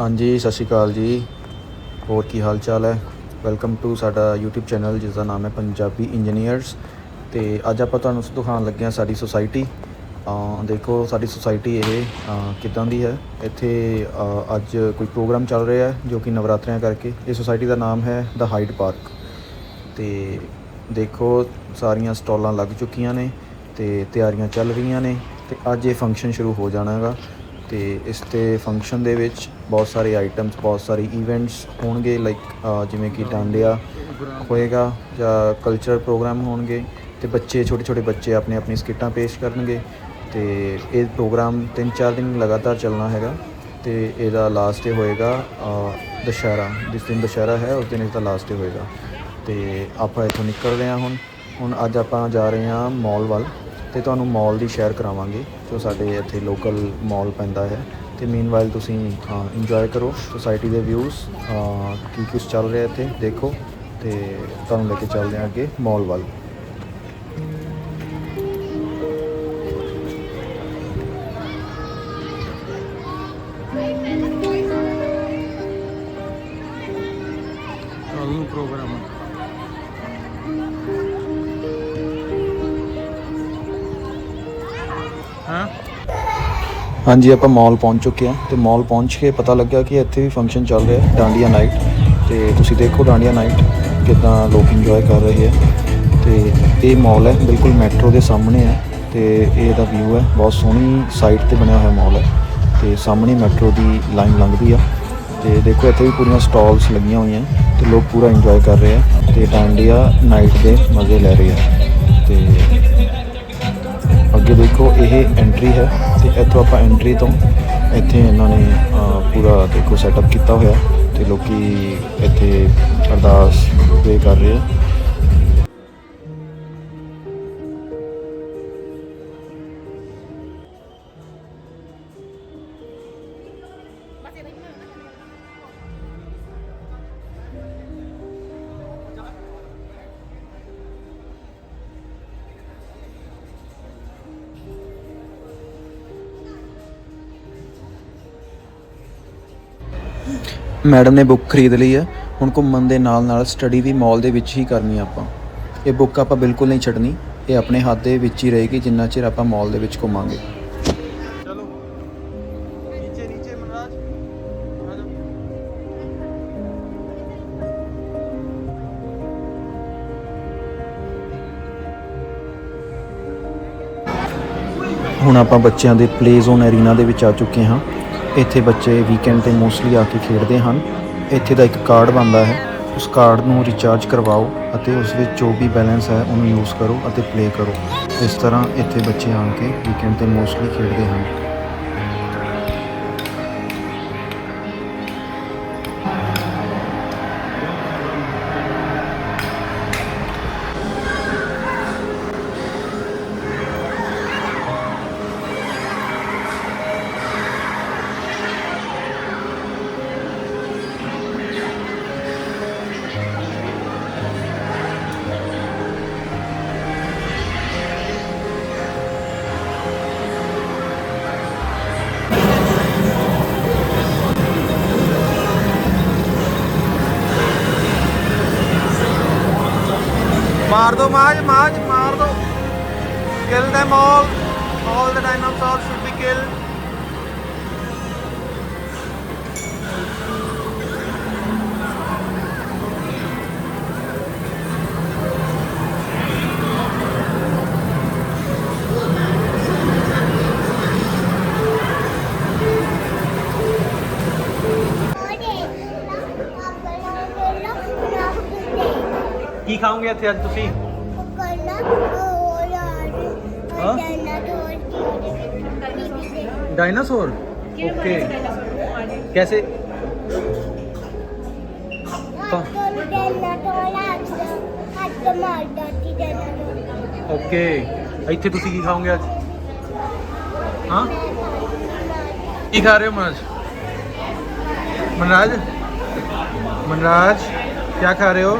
ਹਾਂਜੀ ਸਤਿ ਸ਼੍ਰੀ ਅਕਾਲ ਜੀ। ਹੋਰ ਕੀ ਹਾਲ ਚਾਲ ਹੈ? ਵੈਲਕਮ ਟੂ ਸਾਡਾ YouTube ਚੈਨਲ ਜਿਸ ਦਾ ਨਾਮ ਹੈ ਪੰਜਾਬੀ ਇੰਜੀਨੀਅਰਸ ਤੇ ਅੱਜ ਆਪਾਂ ਤੁਹਾਨੂੰ ਦਿਖਾਉਣ ਲੱਗੇ ਹਾਂ ਸਾਡੀ ਸੁਸਾਇਟੀ ਦੇਖੋ ਸਾਡੀ ਸੁਸਾਇਟੀ ਇਹ ਅ, ਕਿੱਦਾਂ ਦੀ ਹੈ? ਇੱਥੇ ਅੱਜ ਕੋਈ ਪ੍ਰੋਗਰਾਮ ਚੱਲ ਰਿਹਾ ਹੈ ਜੋ ਕਿ ਨਵਰਾਤਰਿਆਂ ਕਰਕੇ। ਇਹ ਸੁਸਾਇਟੀ ਦਾ ਨਾਮ ਹੈ ਦਾ ਹਾਈਡ ਪਾਰਕ ਤੇ ਦੇਖੋ ਸਾਰੀਆਂ ਸਟਾਲਾਂ ਲੱਗ ਚੁੱਕੀਆਂ ਨੇ ਤੇ ਤਿਆਰੀਆਂ ਚੱਲ ਰਹੀਆਂ ਨੇ ਤੇ ਅੱਜ ਇਹ ਫੰਕਸ਼ਨ ਸ਼ੁਰੂ ਹੋ ਜਾਣਾ ਹੈਗਾ। ਤੇ ਇਸ ਤੇ ਫੰਕਸ਼ਨ ਦੇ ਵਿੱਚ ਬਹੁਤ ਸਾਰੇ ਆਈਟਮਸ ਬਹੁਤ ਸਾਰੇ ਇਵੈਂਟਸ ਹੋਣਗੇ ਲਾਈਕ ਜਿਵੇਂ ਕਿ ਡਾਂਡਿਆ ਹੋਏਗਾ ਜਾਂ ਕਲਚਰਲ ਪ੍ਰੋਗਰਾਮ ਹੋਣਗੇ ਤੇ ਬੱਚੇ ਛੋਟੇ ਛੋਟੇ ਬੱਚੇ ਆਪਣੇ ਆਪਣੀ ਸਕਿੱਟਾਂ ਪੇਸ਼ ਕਰਨਗੇ ਤੇ ਇਹ ਪ੍ਰੋਗਰਾਮ 3-4 ਦਿਨ ਲਗਾਤਾਰ ਚੱਲਣਾ ਹੈਗਾ ਤੇ ਇਹਦਾ ਲਾਸਟ ਡੇ ਹੋਏਗਾ ਦੁਸਹਿਰਾ, ਜਿਸ ਦਿਨ ਦੁਸਹਿਰਾ ਹੈ, ਉਸ ਦਿਨ ਇਹਦਾ ਲਾਸਟ ਡੇ ਹੋਏਗਾ ਤੇ ਆਪਾਂ ਇੱਥੋਂ ਨਿਕਲ ਰਹੇ ਹਾਂ ਹੁਣ। ਹੁਣ ਅੱਜ ਆਪਾਂ ਜਾ ਰਹੇ ਹਾਂ ਮਾਲ ਵੱਲ। ਤੇ ਤੁਹਾਨੂੰ ਮਾਲ ਦੀ ਸ਼ੇਅਰ ਕਰਾਵਾਂਗੇ, ਜੋ ਸਾਡੇ ਇੱਥੇ ਲੋਕਲ ਮਾਲ ਪੈਂਦਾ ਹੈ। ਤੇ ਮੀਨਵਾਈਲ ਤੁਸੀਂ ਇੰਜੋਏ ਕਰੋ ਸੁਸਾਇਟੀ ਦੇ ਵਿਊਜ਼ ਕੀ ਕੁਝ ਚੱਲ ਰਿਹਾ ਇੱਥੇ, ਦੇਖੋ। ਤੇ ਤੁਹਾਨੂੰ ਲੈ ਕੇ ਚੱਲਦੇ ਹਾਂ ਅੱਗੇ ਮਾਲ ਵੱਲ। ਪ੍ਰੋਗਰਾਮ ਹਾਂ। ਹਾਂਜੀ, ਆਪਾਂ ਮਾਲ ਪਹੁੰਚ ਚੁੱਕੇ ਹਾਂ ਤੇ ਮਾਲ ਪਹੁੰਚ ਕੇ ਪਤਾ ਲੱਗਾ ਕਿ ਇੱਥੇ ਵੀ ਫੰਕਸ਼ਨ ਚੱਲ ਰਿਹਾ ਡਾਂਡੀਆ ਨਾਈਟ ਤੇ ਤੁਸੀਂ ਦੇਖੋ ਡਾਂਡੀਆ ਨਾਈਟ ਕਿਦਾਂ ਲੋਕ ਇੰਜੋਏ ਕਰ ਰਹੇ ਹੈ ਤੇ ਇਹ ਮਾਲ ਹੈ, ਬਿਲਕੁਲ ਮੈਟਰੋ ਦੇ ਸਾਹਮਣੇ ਹੈ ਤੇ ਇਹ ਦਾ ਵਿਊ ਹੈ, ਬਹੁਤ ਸੋਹਣੀ ਸਾਈਟ ਤੇ ਬਣਿਆ ਹੋਇਆ ਮਾਲ ਹੈ ਤੇ ਸਾਹਮਣੇ ਮੈਟਰੋ ਦੀ ਲਾਈਨ ਲੰਘਦੀ ਆ ਤੇ ਦੇਖੋ ਇੱਥੇ ਵੀ ਪੂਰੀਆਂ ਸਟਾਲਸ ਲੱਗੀਆਂ ਹੋਈਆਂ ਤੇ ਲੋਕ ਪੂਰਾ ਇੰਜੋਏ ਕਰ ਰਹੇ ਆ ਤੇ ਡਾਂਡੀਆ ਨਾਈਟ ਦੇ ਮਜ਼ੇ ਲੈ ਰਹੇ ਆ ਤੇ ਅੱਗੇ ਦੇਖੋ, ਇਹ ਐਂਟਰੀ ਹੈ ਤੇ ਇੱਥੋਂ ਆਪਾਂ ਐਂਟਰੀ ਤੋਂ ਇੱਥੇ ਇਹਨਾਂ ਨੇ ਪੂਰਾ ਦੇਖੋ ਸੈਟਅਪ ਕੀਤਾ ਹੋਇਆ ਤੇ ਲੋਕੀ ਇੱਥੇ ਅਰਦਾਸ ਪੇ ਕਰ ਰਹੇ ਆ ਮੈਡਮ ਨੇ ਬੁੱਕ ਖਰੀਦ ਲਈ ਹੈ ਹੁਣ ਘੁੰਮਣ ਦੇ ਨਾਲ ਨਾਲ ਸਟੱਡੀ ਵੀ ਮਾਲ ਦੇ ਵਿੱਚ ਹੀ ਕਰਨੀ ਆਪਾਂ। ਇਹ ਬੁੱਕ ਆਪਾਂ ਬਿਲਕੁਲ ਨਹੀਂ ਛੱਡਣੀ। ਇਹ ਆਪਣੇ ਹੱਥ ਦੇ ਵਿੱਚ ਹੀ ਰਹੇਗੀ ਜਿੰਨਾ ਚਿਰ ਆਪਾਂ ਮਾਲ ਦੇ ਵਿੱਚ ਘੁੰਮਾਂਗੇ। ਹੁਣ ਆਪਾਂ ਬੱਚਿਆਂ ਦੇ ਪਲੇ ਜ਼ੋਨ ਐਰੀਨਾ ਦੇ ਵਿੱਚ ਆ ਚੁੱਕੇ ਹਾਂ। ਇੱਥੇ ਬੱਚੇ ਵੀਕਐਂਡ ਤੇ ਮੋਸਟਲੀ ਆ ਕੇ ਖੇਡਦੇ ਹਨ। ਇੱਥੇ ਦਾ ਇੱਕ ਕਾਰਡ ਬਣਦਾ ਹੈ। ਉਸ ਕਾਰਡ ਨੂੰ ਰਿਚਾਰਜ ਕਰਵਾਓ ਅਤੇ ਉਸ ਵਿੱਚ ਜੋ ਵੀ ਬੈਲੈਂਸ ਹੈ ਉਹਨੂੰ ਯੂਜ਼ ਕਰੋ ਅਤੇ ਪਲੇ ਕਰੋ। ਇਸ ਤਰ੍ਹਾਂ ਇੱਥੇ ਬੱਚੇ ਆਣ ਕੇ ਵੀਕਐਂਡ ਤੇ ਮੋਸਟਲੀ ਖੇਡਦੇ ਹਨ। ਮਾਰ ਦੋ ਮਾਜ ਮਾਜ ਮਾਰ ਦੋ ਕਿਲ them all all the dinosaurs should be killed ਕੀ ਖਾਓਗੇ ਇੱਥੇ ਅੱਜ ਤੁਸੀਂ डायनासोर ओके कैसे ਓਕੇ ਇੱਥੇ ਤੁਸੀਂ ਕੀ ਖਾਓਗੇ ਅੱਜ ਹਾਂ ਕੀ ਖਾ ਰਹੇ ਹੋ ਮਨਰਾਜ ਮਨਰਾਜ ਮਨਰਾਜ ਕੀ ਖਾ ਰਹੇ ਹੋ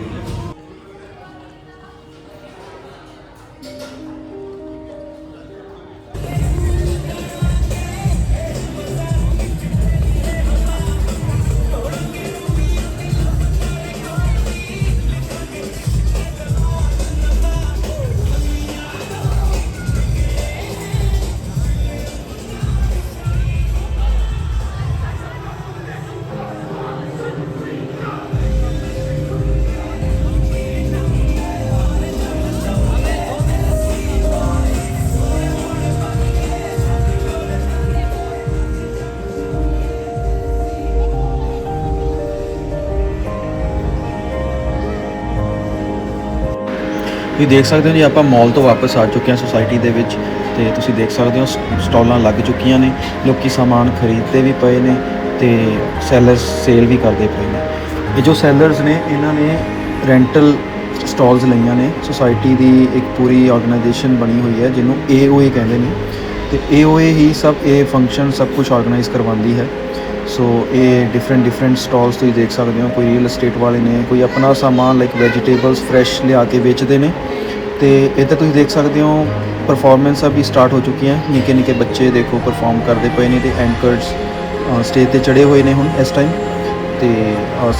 ਤੁਸੀਂ ਦੇਖ ਸਕਦੇ ਹੋ ਜੀ, ਆਪਾਂ ਮਾਲ ਤੋਂ ਵਾਪਸ ਆ ਚੁੱਕੇ ਹਾਂ ਸੁਸਾਇਟੀ ਦੇ ਵਿੱਚ ਤੇ ਤੁਸੀਂ ਦੇਖ ਸਕਦੇ ਹੋ, ਸ- ਸਟਾਲਾਂ ਲੱਗ ਚੁੱਕੀਆਂ ਨੇ, ਲੋਕੀ ਸਾਮਾਨ ਖਰੀਦਦੇ ਵੀ ਪਏ ਨੇ ਤੇ ਸੈਲਰਸ ਸੇਲ ਵੀ ਕਰਦੇ ਪਏ ਨੇ। ਇਹ ਜੋ ਸੈਲਰਸ ਨੇ, ਇਹਨਾਂ ਨੇ ਰੈਂਟਲ ਸਟਾਲਸ ਲਈਆਂ ਨੇ ਸੁਸਾਇਟੀ ਦੀ ਇੱਕ ਪੂਰੀ ਆਰਗੇਨਾਈਜੇਸ਼ਨ ਬਣੀ ਹੋਈ ਹੈ, ਜਿਹਨੂੰ AOA ਕਹਿੰਦੇ ਨੇ। ਤੇ AOA ਹੀ ਸਭ, ਇਹ ਫੰਕਸ਼ਨ ਸਭ ਕੁਝ ਆਰਗੇਨਾਈਜ਼ ਕਰਵਾਉਂਦੀ ਹੈ। ਸੋ ਇਹ ਡਿਫਰੈਂਟ ਡਿਫਰੈਂਟ ਸਟਾਲਸ ਤੁਸੀਂ ਦੇਖ ਸਕਦੇ ਹੋ। ਕੋਈ ਰੀਅਲ ਏਸਟੇਟ ਵਾਲੇ ਨੇ, ਕੋਈ ਆਪਣਾ ਸਾਮਾਨ ਲਾਈਕ ਵੈਜੀਟੇਬਲਸ ਫਰੈਸ਼ ਲਿਆ ਕੇ ਵੇਚਦੇ ਨੇ। ਤੇ ਇੱਥੇ ਤੁਸੀਂ ਦੇਖ ਸਕਦੇ ਹੋ ਪਰਫਾਰਮੈਂਸਾਂ ਵੀ ਸਟਾਰਟ ਹੋ ਚੁੱਕੀਆਂ ਨਿੱਕੇ ਨਿੱਕੇ ਬੱਚੇ ਦੇਖੋ ਪਰਫਾਰਮ ਕਰਦੇ ਪਏ ਨੇ ਤੇ ਐਂਕਰਸ ਸਟੇਜ ਤੇ ਚੜੇ ਹੋਏ ਨੇ ਹੁਣ ਇਸ ਟਾਈਮ ਤੇ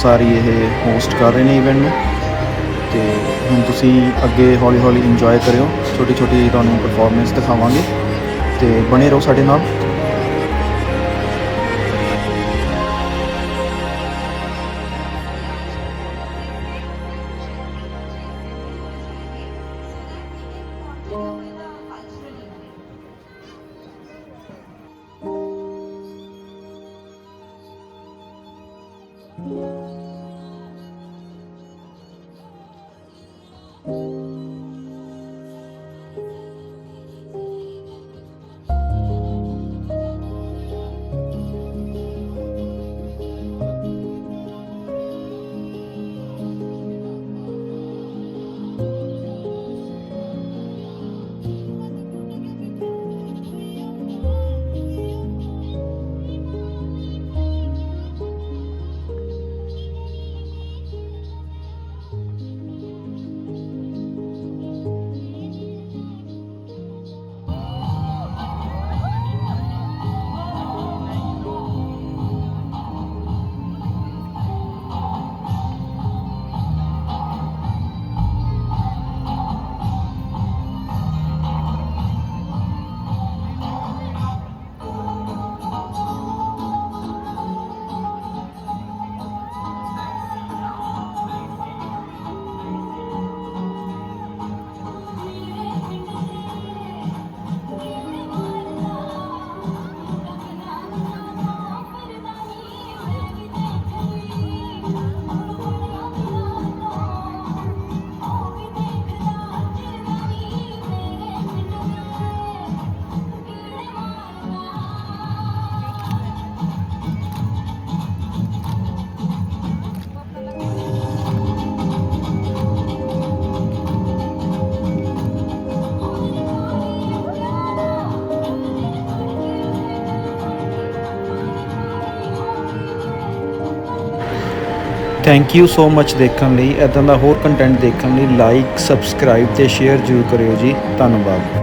ਸਾਰੀ ਇਹ ਹੋਸਟ ਕਰ ਰਹੇ ਨੇ ਇਵੈਂਟ ਨੂੰ। ਤੇ ਹੁਣ ਤੁਸੀਂ ਅੱਗੇ ਹੌਲੀ ਹੌਲੀ ਇੰਜੋਏ ਕਰਿਓ। ਛੋਟੀ ਛੋਟੀ ਤੁਹਾਨੂੰ ਪਰਫਾਰਮੈਂਸ ਦਿਖਾਵਾਂਗੇ। ਤੇ ਬਣੇ ਰਹੋ ਸਾਡੇ ਨਾਲ। thank you. Thank you so much ਦੇਖਣ ਲਈ। ਇਦਾਂ ਦਾ ਹੋਰ ਕੰਟੈਂਟ ਦੇਖਣ ਲਈ ਲਾਈਕ ਸਬਸਕ੍ਰਾਈਬ ਤੇ ਸ਼ੇਅਰ ਜ਼ਰੂਰ ਕਰਿਓ ਜੀ। ਧੰਨਵਾਦ।